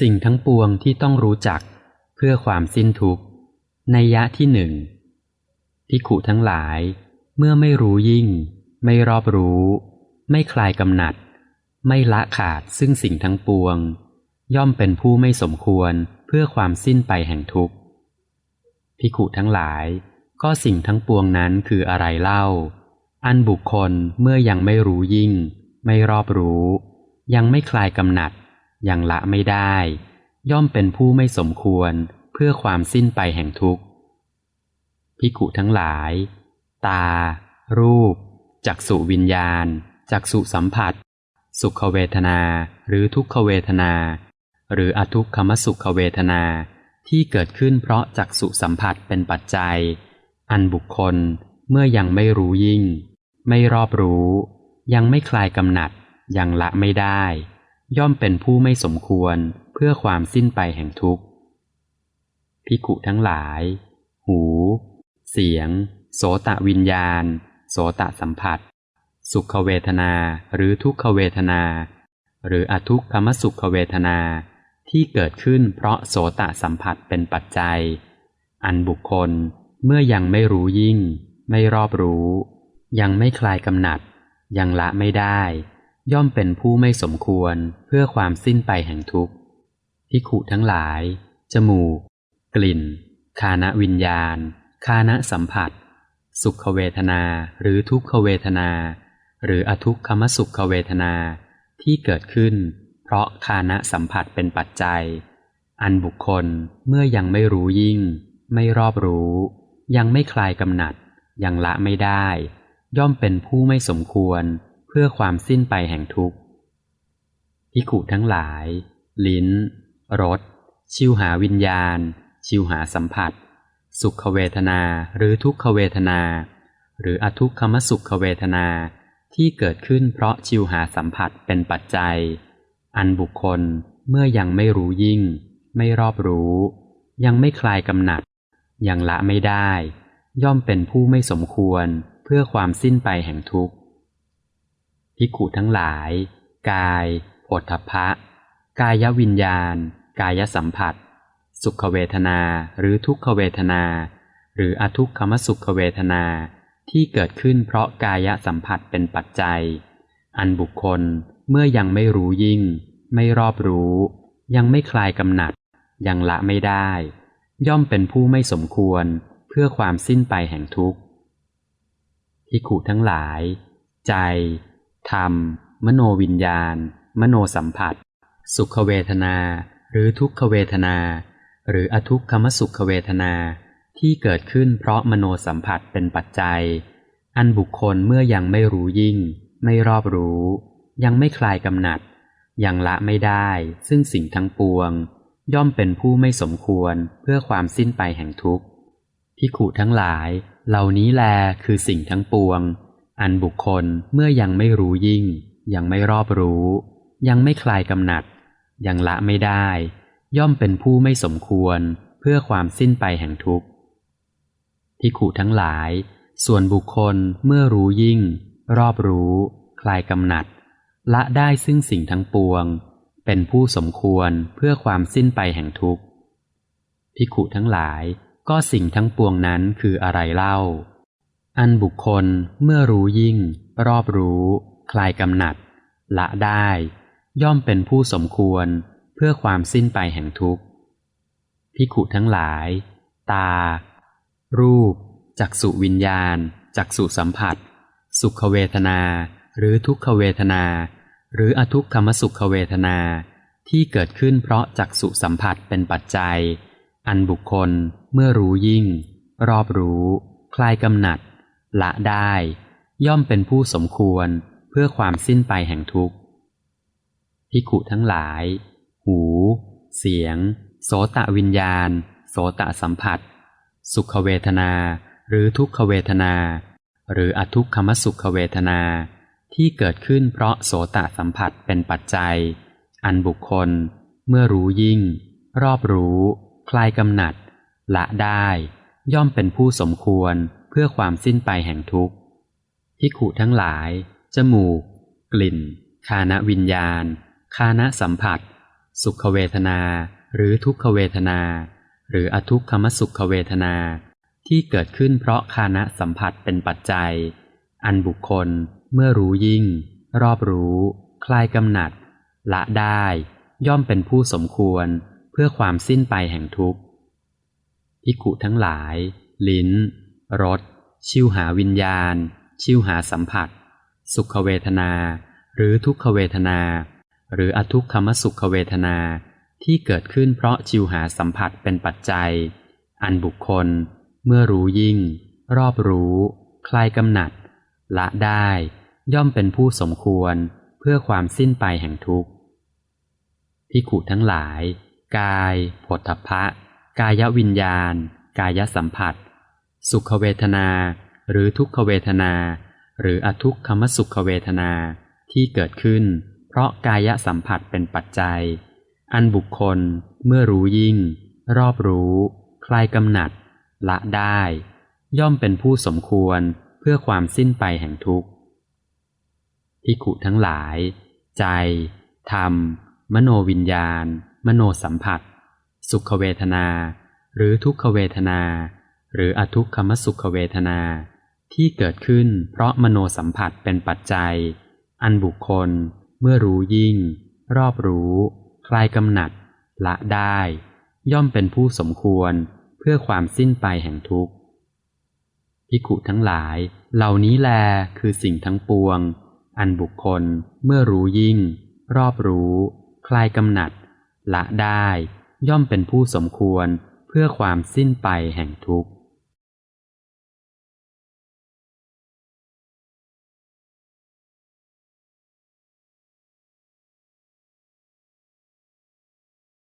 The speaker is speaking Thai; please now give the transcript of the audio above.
สิ่งทั้งปวงที่ต้องรู้จักเพื่อความสิ้นทุกข์ในยะที่หนึ่งพิขุทั้งหลายเมื่อไม่รู้ยิ่ง ไม่รอบรู้ ไม่คลายกำหนัด ไม่ละขาดซึ่งสิ่งทั้งปวง ย่อมเป็นผู้ไม่สมควรเพื่อความสิ้นไปแห่งทุกข์พิขุทั้งหลาย ก็สิ่งทั้งปวงนั้นคืออะไรเล่า อันบุคคลเมื่อยังไม่รู้ยิ่ง ไม่รอบรู้ ยังไม่คลายกำหนัด ยังละไม่ได้ ย่อมเป็นผู้ไม่สมควรเพื่อความสิ้นไปแห่งทุกข์พิขุทั้งหลาย ตา รูป จักสุวิญญาณ จักสุสัมผัส สุขเวทนา หรือทุกขเวทนา หรืออทุกขมสุขเวทนาที่เกิดขึ้นเพราะจักสุสัมผัสเป็นปัจจัย อันบุคคลเมื่อยังไม่รู้ยิ่ง ไม่รอบรู้ ยังไม่คลายกำหนัด ยังละไม่ได้ ย่อมเป็นผู้ไม่สมควรเพื่อความสิ้นไปแห่งทุกข์พิขุทั้งหลาย หู เสียง โสตะวิญญาณ โสตะสัมผัส สุขเวทนาหรือทุกขเวทนา หรืออทุกขมสุขเวทนาที่เกิดขึ้นเพราะโสตะสัมผัสเป็นปัจจัย อันบุคคลเมื่อยังไม่รู้ยิ่ง ไม่รอบรู้ ยังไม่คลายกำหนัด ยังละไม่ได้ ย่อมเป็นผู้ไม่สมควรเพื่อความสิ้นไปแห่งทุกข์พิขุทั้งหลาย จมูก กลิ่น คานวิญญาณ คานสัมผัส สุขเวทนาหรือทุกขเวทนา หรืออทุกขมสุขเวทนาที่เกิดขึ้น เพราะคานะสัมผัสเป็นปัจจัย อันบุคคลเมื่อยังไม่รู้ยิ่ง ไม่รอบรู้ ยังไม่คลายกำหนัด ยังละไม่ได้ ย่อมเป็นผู้ไม่สมควร เพื่อความสิ้นไปแห่งทุกข์พิขุทั้งหลาย ลิ้น รส ชิวหาวิญญาณ ชิวหาสัมผัส สุขเวทนาหรือทุกขเวทนา หรืออทุกขมสุขเวทนาที่เกิดขึ้นเพราะชิวหาสัมผัสเป็นปัจจัย อันบุคคลเมื่อยังไม่รู้ยิ่ง ไม่รอบรู้ ยังไม่คลายกำหนัด ยังละไม่ได้ ย่อมเป็นผู้ไม่สมควรเพื่อความสิ้นไปแห่งทุกข์ พิขุทั้งหลาย กายโฏฐพะ กายวิญญาณ กายสัมผัส สุขเวทนาหรือทุกขเวทนา หรืออทุกขมสุขเวทนาที่เกิดขึ้นเพราะกายสัมผัสเป็นปัจจัย อันบุคคลเมื่อยังไม่รู้ยิ่ง ไม่รอบรู้ ยังไม่คลายกำหนัด ยังละไม่ได้ ย่อมเป็นผู้ไม่สมควรเพื่อความสิ้นไปแห่งทุกข์ที่ขู่ทั้งหลาย ใจ ธรรม มโนวิญญาณ มโนสัมผัส สุขเวทนา หรือทุกขเวทนา หรืออทุกขมสุขเวทนา ที่เกิดขึ้นเพราะมโนสัมผัสเป็นปัจจัย อันบุคคลเมื่อยังไม่รู้ยิ่ง ไม่รอบรู้ ยังไม่คลายกำหนัด ยังละไม่ได้ ซึ่งสิ่งทั้งปวง ย่อมเป็นผู้ไม่สมควรเพื่อความสิ้นไปแห่งทุกข์พิขุทั้งหลาย เหล่านี้แลคือสิ่งทั้งปวง อันบุคคลเมื่อยังไม่รู้ยิ่ง ยังไม่รอบรู้ ยังไม่คลายกำหนัด ยังละไม่ได้ ย่อมเป็นผู้ไม่สมควรเพื่อความสิ้นไปแห่งทุกข์พิขุทั้งหลาย ส่วนบุคคลเมื่อรู้ยิ่ง รอบรู้ คลายกำหนัด ละได้ซึ่งสิ่งทั้งปวง เป็นผู้สมควรเพื่อความสิ้นไปแห่งทุกข์พิขุทั้งหลายก็สิ่งทั้งปวงนั้นคืออะไรเล่า อันบุคคลเมื่อรู้ยิ่ง รอบรู้ คลายกำหนัด ละได้ ย่อมเป็นผู้สมควรเพื่อความสิ้นไปแห่งทุกข์พิขุทั้งหลาย ตา รูป จักสุวิญญาณ จักสุสัมผัส สุขเวทนา หรือทุกขเวทนา หรืออทุกขมสุขเวทนา ที่เกิดขึ้นเพราะจักสุสัมผัสเป็นปัจจัย อันบุคคลเมื่อรู้ยิ่ง รอบรู้ คลายกำหนัด ละได้ย่อมเป็นผู้สมควรเพื่อความสิ้นไปแห่งทุกข์พิขุทั้งหลาย หู เสียง โสตะวิญญาณ โสตะสัมผัส สุขเวทนา หรือทุกขเวทนา หรืออทุกขมสุขเวทนา ที่เกิดขึ้นเพราะโสตะสัมผัสเป็นปัจจัย อันบุคคล เมื่อรู้ยิ่ง รอบรู้ คลายกำหนัด ละได้ ย่อมเป็นผู้สมควร พื่อความสิ้นไปแห่งทุกข์ที่ขุทั้งหลาย จมูก กลิ่น คานวิญญาณ คานสัมผัส สุขเวทนา หรือทุกขเวทนา หรืออทุกขมสุขเวทนา ที่เกิดขึ้นเพราะคานะสัมผัสเป็นปัจจัย อันบุคคลเมื่อรู้ยิ่ง รอบรู้ คลายกำหนัด ละได้ ย่อมเป็นผู้สมควรเพื่อความสิ้นไปแห่งทุกข์พิกุทั้งหลาย ลิ้น รส ชิวหาวิญญาณ ชิวหาสัมผัส สุขเวทนา หรือทุกขเวทนา หรืออทุกขมสุขเวทนา ที่เกิดขึ้นเพราะชิวหาสัมผัสเป็นปัจจัย อันบุคคล เมื่อรู้ยิ่ง รอบรู้ คลายกำหนัด ละได้ ย่อมเป็นผู้สมควรเพื่อความสิ้นไปแห่งทุกข์พิขุทั้งหลาย กายผลทพะ กายวิญญาณ กายสัมผัส สุขเวทนา หรือทุกขเวทนา หรืออทุกขมสุขเวทนาที่เกิดขึ้น เพราะกายสัมผัสเป็นปัจจัย อันบุคคลเมื่อรู้ยิ่ง รอบรู้ คลายกำหนัด ละได้ ย่อมเป็นผู้สมควรเพื่อความสิ้นไปแห่งทุกข์พิขุทั้งหลาย ใจ ธรรม มโนวิญญาณ มโนสัมผัส สุขเวทนา หรือทุกขเวทนา หรืออทุกขมสุขเวทนา ที่เกิดขึ้นเพราะมโนสัมผัสเป็นปัจจัย อันบุคคลเมื่อรู้ยิ่ง รอบรู้ คลายกำหนัด ละได้ ย่อมเป็นผู้สมควรเพื่อความสิ้นไปแห่งทุกข์พิขุทั้งหลาย เหล่านี้แลคือสิ่งทั้งปวง อันบุคคลเมื่อรู้ยิ่ง รอบรู้ คลายกำหนัด ละได้ ย่อมเป็นผู้สมควรเพื่อความสิ้นไปแห่งทุกข์